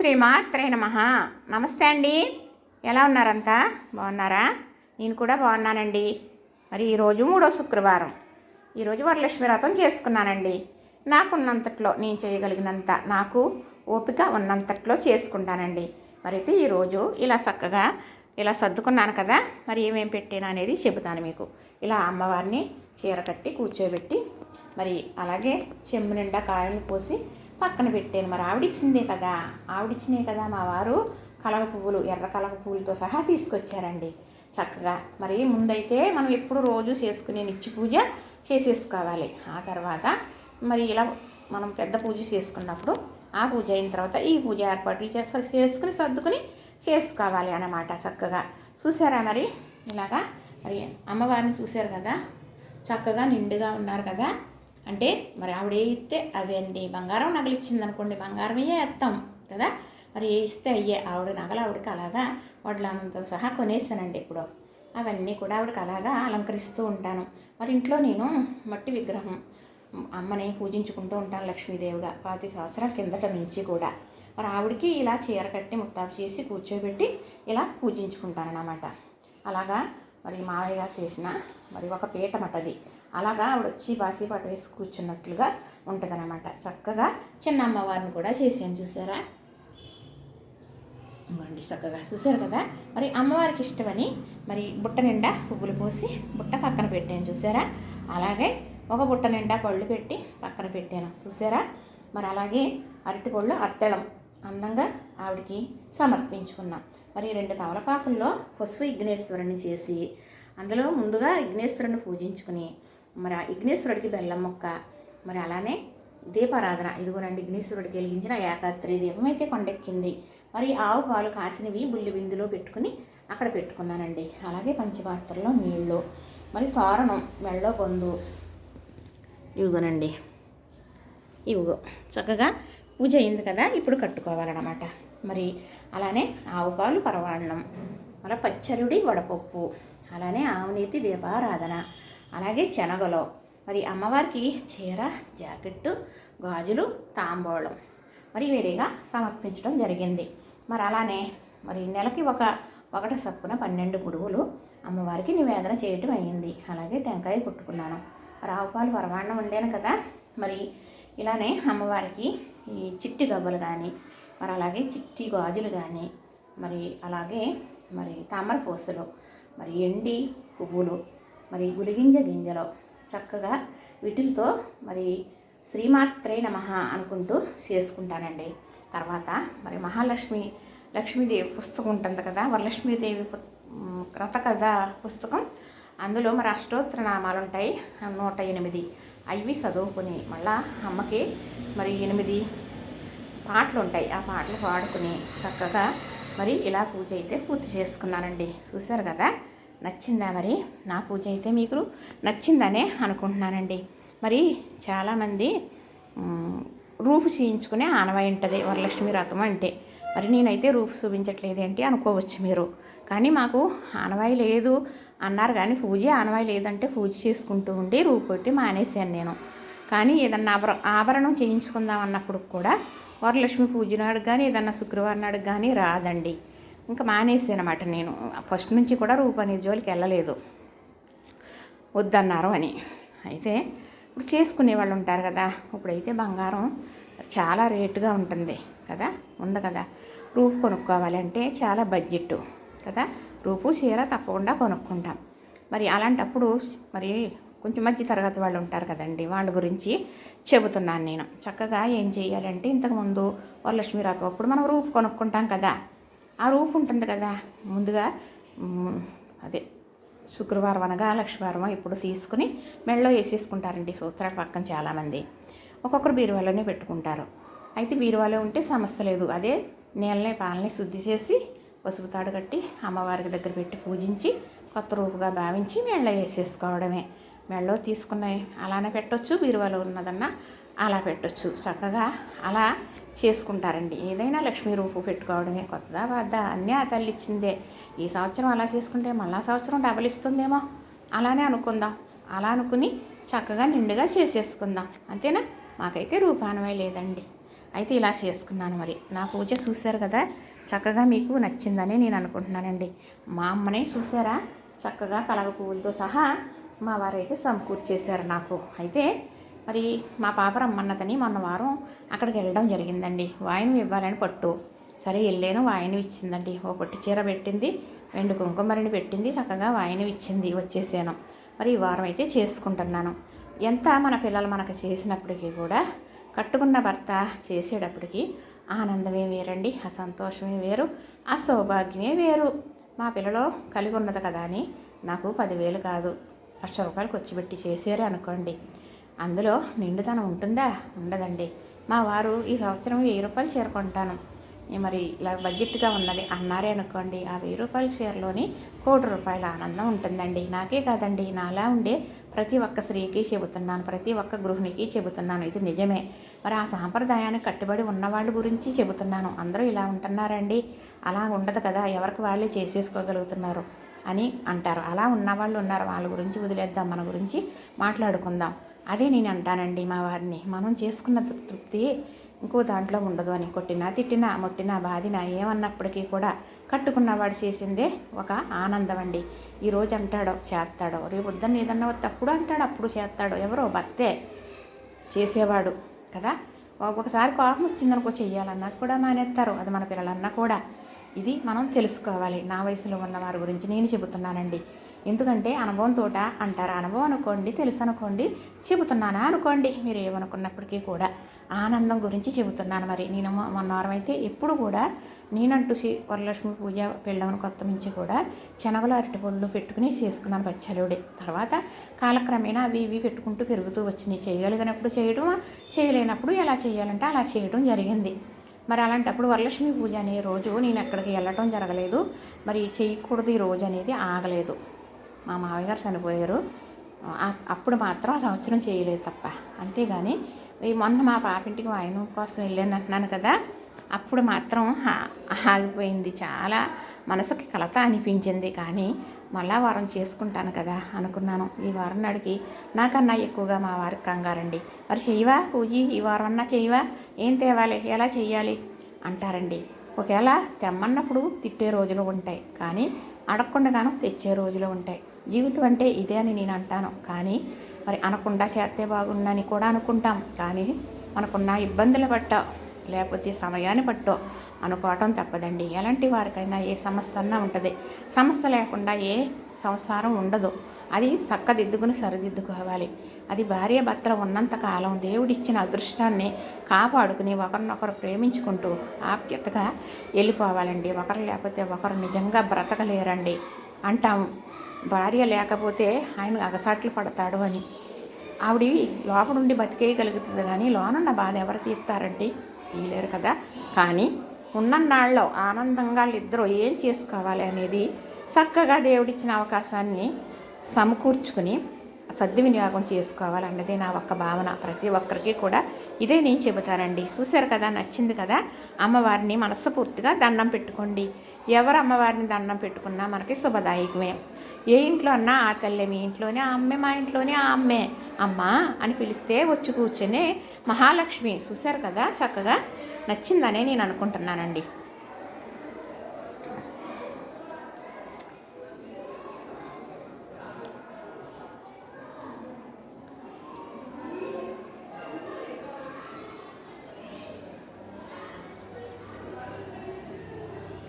శ్రీమాత్రే నమ. నమస్తే అండి. ఎలా ఉన్నారంతా? బాగున్నారా? నేను కూడా బాగున్నానండి. మరి ఈరోజు మూడో శుక్రవారం. ఈరోజు వరలక్ష్మి వ్రతం చేసుకున్నానండి. నాకున్నంతట్లో నేను చేయగలిగినంత నాకు ఓపిక ఉన్నంతట్లో చేసుకుంటానండి. మరి అయితే ఈరోజు ఇలా చక్కగా ఇలా సర్దుకున్నాను కదా మరి ఏమేం పెట్టాను అనేది చెబుతాను మీకు. ఇలా అమ్మవారిని చీర కట్టి కూర్చోబెట్టి మరి అలాగే చెమ్ము నిండా కాయలు పోసి పక్కన పెట్టాను. మరి ఆవిడిచ్చిందే కదా. ఆవిడిచ్చినే కదా మా వారు కలగ పువ్వులు ఎర్ర కలగ పువ్వులతో సహా తీసుకొచ్చారండి. చక్కగా మరి ముందైతే మనం ఎప్పుడు రోజు చేసుకునే నిత్య పూజ చేసేసుకోవాలి. ఆ తర్వాత మరి ఇలా మనం పెద్ద పూజ చేసుకున్నప్పుడు ఆ పూజ అయిన తర్వాత ఈ పూజ ఏర్పాట్లు చేసుకుని సర్దుకుని చేసుకోవాలి అన్నమాట చక్కగా. చూసారా మరి? ఇలాగా మరి అమ్మవారిని చూశారు కదా? చక్కగా నిండుగా ఉన్నారు కదా? అంటే మరి ఆవిడ ఏ ఇస్తే అండి బంగారం నగలు ఇచ్చింది అనుకోండి బంగారమే వేస్తాం కదా? మరి ఏ ఇస్తే అయ్యే ఆవిడ నగలు ఆవిడకి అలాగా వడ్లంతో సహా కొనేసానండి ఇప్పుడు అవన్నీ కూడా ఆవిడకి అలాగా అలంకరిస్తూ ఉంటాను. మరి ఇంట్లో నేను మట్టి విగ్రహం అమ్మని పూజించుకుంటూ ఉంటాను లక్ష్మీదేవిగా పాతి సంవత్సరాల కిందట నుంచి కూడా. మరి ఆవిడకి ఇలా చీర కట్టి ముత్తాపు చేసి కూర్చోబెట్టి ఇలా పూజించుకుంటాను అన్నమాట అలాగా మరి మావయ్య గారు చేసిన మరి ఒక పీట మటది అలాగా ఆవిడ వచ్చి బాసి వేసి కూర్చున్నట్లుగా ఉంటుందన్నమాట. చక్కగా చిన్న అమ్మవారిని కూడా చేసాను చూసారా? ఇవ్వండి చక్కగా చూసారు కదా? మరి అమ్మవారికి ఇష్టమని మరి బుట్ట నిండా పువ్వులు పోసి బుట్ట పక్కన పెట్టాను చూసారా? అలాగే ఒక బుట్ట నిండా పళ్ళు పెట్టి పక్కన పెట్టాను చూసారా? మరి అలాగే అరటి పళ్ళు అత్తడం అందంగా ఆవిడకి సమర్పించుకున్నాం. మరి రెండు తమలపాకుల్లో పసుపు విఘ్నేశ్వరుని చేసి అందులో ముందుగా విఘ్నేశ్వరుని పూజించుకుని మరి ఆ విఘ్నేశ్వరుడికి బెల్లం మొక్క మరి అలానే దీపారాధన. ఇదిగోనండి విఘ్నేశ్వరుడికి వెలిగించిన ఏకాత్రి దీపం అయితే కొండెక్కింది. మరి ఆవు పాలు కాసినవి బుల్లి బిందులో పెట్టుకుని అక్కడ పెట్టుకున్నానండి. అలాగే పంచపాత్రలో నీళ్ళు మరి తోరణం మెళ్ళో పొందు ఇవిగోనండి ఇవిగో చక్కగా పూజ అయింది కదా ఇప్పుడు కట్టుకోవాలన్నమాట. మరి అలానే ఆవు పాలు పరవాన్నం మళ్ళీ పచ్చరుడి వడపప్పు అలానే ఆవునీతి దీపారాధన. అలాగే శనగలో. మరి అమ్మవారికి చీర జాకెట్టు గాజులు తాంబూలం. మరి వేరేగా సమర్పించడం జరిగింది. మరి అలానే మరి నెలకి ఒక ఒకటి సప్పున పన్నెండు గుడువులు అమ్మవారికి నివేదన చేయటం అయ్యింది అలాగే టెంకాయ కుట్టుకున్నాను. మరి ఆవు పరమాన్నం వండాను కదా. మరి ఇలానే అమ్మవారికి ఈ చిట్టి గబ్బలు కానీ మరి అలాగే చిట్టి గాజులు కానీ మరి అలాగే మరి తామర పూసలు మరి ఎండి పువ్వులు మరి గులిగింజ గింజలో చక్కగా వీటితో మరి శ్రీమాత్రే నమ అనుకుంటూ చేసుకుంటానండి. తర్వాత మరి మహాలక్ష్మి లక్ష్మీదేవి పుస్తకం ఉంటుంది కదా వరలక్ష్మీదేవి వ్రత కథ పుస్తకం. అందులో మరి అష్టోత్తర నామాలు ఉంటాయి నూట ఎనిమిది. అవి చదువుకుని మళ్ళా అమ్మకి మరి ఎనిమిది పాటలు ఉంటాయి ఆ పాటలు పాడుకుని చక్కగా మరి ఇలా పూజ అయితే పూర్తి చేసుకున్నానండి. చూశారు కదా? నచ్చిందా మరి? నా పూజ అయితే మీకు నచ్చిందనే అనుకుంటున్నానండి. మరి చాలామంది రూపు చేయించుకునే ఆనవాయి ఉంటుంది వరలక్ష్మి వ్రతం అంటే. మరి నేనైతే రూపు చూపించట్లేదు ఏంటి అనుకోవచ్చు మీరు. కానీ మాకు ఆనవాయి లేదు అన్నారు కానీ పూజ ఆనవాయి లేదంటే పూజ చేసుకుంటూ ఉండి రూపు పెట్టి మానేశాను నేను. కానీ ఏదన్నా ఆభర ఆభరణం చేయించుకుందాం అన్నప్పుడు కూడా వరలక్ష్మి పూజ నాడు కానీ ఏదన్నా శుక్రవారం నాడు కానీ రాదండి. ఇంకా మానేసి అనమాట నేను. ఫస్ట్ నుంచి కూడా రూపు జోలికి వెళ్ళలేదు. వద్దన్నారు అని. అయితే ఇప్పుడు చేసుకునే వాళ్ళు ఉంటారు కదా ఇప్పుడైతే బంగారం చాలా రేటుగా ఉంటుంది కదా ఉంది కదా. రూపు కొనుక్కోవాలి అంటే చాలా బడ్జెట్ కదా. రూపు చీర తప్పకుండా కొనుక్కుంటాం. మరి అలాంటప్పుడు మరి కొంచెం మధ్య తరగతి వాళ్ళు ఉంటారు కదండి వాళ్ళ గురించి చెబుతున్నాను నేను. చక్కగా ఏం చేయాలంటే ఇంతకుముందు వరలక్ష్మి వ్రతం అప్పుడు మనం రూపు కొనుక్కుంటాం కదా. ఆ రూపు ఉంటుంది కదా. ముందుగా అదే శుక్రవారం అనగా లక్ష్మీవారం ఇప్పుడు తీసుకుని మెడలో వేసేసుకుంటారండి సూత్రాల పక్కన చాలామంది. ఒక్కొక్కరు బీరువాలోనే పెట్టుకుంటారు. అయితే బీరువాలో ఉంటే సమస్య లేదు. అదే నీళ్ళని పాలని శుద్ధి చేసి పసుపు తాడు కట్టి అమ్మవారికి దగ్గర పెట్టి పూజించి కొత్త రూపుగా భావించి మెడలో వేసేసుకోవడమే. మెడలో తీసుకున్నాయి అలానే పెట్టొచ్చు బీరువాలో ఉన్నదన్నా అలా పెట్టొచ్చు. చక్కగా అలా చేసుకుంటారండి. ఏదైనా లక్ష్మీ రూపు పెట్టుకోవడమే కొత్తదా వద్ద అన్నీ ఆ తల్లి ఇచ్చిందే. ఈ సంవత్సరం అలా చేసుకుంటే మళ్ళా సంవత్సరం డబల్ ఇస్తుందేమో. అలానే అనుకుందాం. అలా అనుకుని చక్కగా నిండుగా చేసేసుకుందాం. అంతేనా? మాకైతే రూపానమే లేదండి. అయితే ఇలా చేసుకున్నాను మరి. నా పూజ చూశారు కదా? చక్కగా మీకు నచ్చిందని నేను అనుకుంటున్నానండి. మా అమ్మని చూసారా చక్కగా కలగ పువ్వులతో సహా మా వారైతే సమకూర్చేశారు నాకు. అయితే మరి మా పాప రమ్మన్నదని మొన్న వారం అక్కడికి వెళ్ళడం జరిగిందండి. వాయినం ఇవ్వాలని పట్టు. సరే వెళ్ళాను వాయినం ఇచ్చిందండి. ఓ పట్టు చీర పెట్టింది రెండు కుంకుమరిని పెట్టింది చక్కగా వాయినం ఇచ్చింది వచ్చేసాను. మరి ఈ వారం అయితే చేసుకుంటున్నాను. ఎంత మన పిల్లలు మనకు చేసినప్పటికీ కూడా కట్టుకున్న భర్త చేసేటప్పటికి ఆనందమే వేరండి ఆ సంతోషమే వేరు ఆ సౌభాగ్యమే వేరు. మా పిల్లలు కలిగి ఉన్నది కదా అని నాకు పదివేలు కాదు లక్ష రూపాయలు ఖర్చు పెట్టి చేసారు అనుకోండి. అందులో నిండుదనం ఉంటుందా? ఉండదండి. మా వారు ఈ సంవత్సరం వెయ్యి రూపాయలు చేరుకుంటాను మరి ఇలా బడ్జెట్గా ఉన్నది అన్నారే అనుకోండి. ఆ వెయ్యి రూపాయల చీరలోని కోటి రూపాయల ఆనందం ఉంటుందండి. నాకే కాదండి. నాలా ఉండే ప్రతి ఒక్క స్త్రీకి చెబుతున్నాను. ప్రతి ఒక్క గృహిణికి చెబుతున్నాను. ఇది నిజమే. మరి ఆ సాంప్రదాయానికి కట్టుబడి ఉన్న వాళ్ళ గురించి చెబుతున్నాను. అందరూ ఇలా ఉంటున్నారండి. అలా ఉండదు కదా. ఎవరికి వాళ్ళే చేసేసుకోగలుగుతున్నారు అని అంటారు. అలా ఉన్నవాళ్ళు ఉన్నారు. వాళ్ళ గురించి వదిలేద్దాం. మన గురించి మాట్లాడుకుందాం. అదే నేను అంటానండి మా వారిని. మనం చేసుకున్న తృప్తి ఇంకో దాంట్లో ఉండదు అని. కొట్టినా తిట్టినా మొట్టినా బాధినా ఏమన్నప్పటికీ కూడా కట్టుకున్నవాడు చేసిందే ఒక ఆనందం అండి ఈరోజు అంటాడో చేస్తాడో రేపు పొద్దున్న ఏదన్నా తప్పుడు అంటాడు అప్పుడు చేస్తాడో ఎవరో భర్తే చేసేవాడు కదా. ఒకసారి కోపం వచ్చిందనుకో చెయ్యాలన్నది కూడా మానేస్తారు అది మన పిల్లలన్నా కూడా. ఇది మనం తెలుసుకోవాలి. నా వయసులో ఉన్న వారి గురించి నేను చెబుతున్నానండి. ఎందుకంటే అనుభవం తోట అంటారు? అనుభవం అనుకోండి తెలుసు అనుకోండి చెబుతున్నానా అనుకోండి. మీరు ఏమనుకున్నప్పటికీ కూడా ఆనందం గురించి చెబుతున్నాను మరి. నేను మొన్నవారం అయితే ఎప్పుడు కూడా నేనంటూ శ్రీ వరలక్ష్మి పూజ పెళ్ళవని కొత్త నుంచి కూడా శనగలు అరటిపళ్ళు పెట్టుకుని చేసుకున్నాను బచ్చలుడి. తర్వాత కాలక్రమేణా అవి ఇవి పెట్టుకుంటూ పెరుగుతూ వచ్చినాయి చేయగలిగినప్పుడు చేయడం చేయలేనప్పుడు ఎలా చేయాలంటే అలా చేయడం జరిగింది. మరి అలాంటప్పుడు వరలక్ష్మి పూజ అనే రోజు నేను ఎక్కడికి వెళ్ళటం జరగలేదు. మరి చేయకూడదు ఈ రోజు అనేది ఆగలేదు. మా మామయ్య గారు చనిపోయారు. అప్పుడు మాత్రం సంవత్సరం చేయలేదు తప్ప. అంతేగాని మొన్న మా పాపింటికి ఆయన కోసం వెళ్ళాను అంటున్నాను కదా అప్పుడు మాత్రం ఆగిపోయింది. చాలా మనసుకి కలత అనిపించింది. కానీ మళ్ళా వారం చేసుకుంటాను కదా అనుకున్నాను. ఈ వారం నాడికి నాకన్నా ఎక్కువగా మా వారికి కంగారండి. మరి చెయ్యవా పూజీ? ఈ వారం అన్నా చెయ్యవా ఏం తేవాలి? ఎలా చెయ్యాలి? అంటారండి. ఒకవేళ తెమ్మన్నప్పుడు తిట్టే రోజులు ఉంటాయి. కానీ అడగకుండాగాను తెచ్చే రోజులు ఉంటాయి. జీవితం అంటే ఇదే అని నేను అంటాను. కానీ మరి అనకుండా చేస్తే బాగుందని కూడా అనుకుంటాం. కానీ మనకున్న ఇబ్బందులు పట్టో లేకపోతే సమయాన్ని పట్టో అనుకోవటం తప్పదండి. ఎలాంటి వారికైనా ఏ సమస్య అన్నా ఉంటుంది. సమస్య లేకుండా ఏ సంసారం ఉండదు. అది చక్కదిద్దుకుని సరిదిద్దుకోవాలి. అది భార్య భర్తలు ఉన్నంత కాలం దేవుడిచ్చిన అదృష్టాన్ని కాపాడుకుని ఒకరినొకరు ప్రేమించుకుంటూ ఆప్యతగా వెళ్ళిపోవాలండి. ఒకరు లేకపోతే ఒకరు నిజంగా బ్రతకలేరండి. అంటాము. భార్య లేకపోతే ఆయన అగసాట్లు పడతాడు అని. ఆవిడ లోపలుండి బతికేయగలుగుతుంది కానీ లోనున్న బాధ ఎవరు తీస్తారంటే తీయలేరు కదా. కానీ ఉన్నన్నాళ్ళలో ఆనందంగా ఇద్దరు ఏం చేసుకోవాలి అనేది చక్కగా దేవుడిచ్చిన అవకాశాన్ని సమకూర్చుకుని సద్వినియోగం చేసుకోవాలన్నదే నా ఒక్క భావన. ప్రతి ఒక్కరికి కూడా ఇదే నేను చెబుతానండి. చూశారు కదా నచ్చింది కదా? అమ్మవారిని మనస్ఫూర్తిగా దండం పెట్టుకోండి. ఎవరు అమ్మవారిని దండం పెట్టుకున్నా మనకి శుభదాయకమే. ఏ ఇంట్లో అన్నా ఆ తల్లి మీ ఇంట్లోనే ఆ అమ్మే మా ఇంట్లోనే ఆ అమ్మే. అమ్మ అని పిలిస్తే వచ్చి కూర్చొని మహాలక్ష్మి. చూశారు కదా చక్కగా నచ్చిందనే నేను అనుకుంటున్నానండి.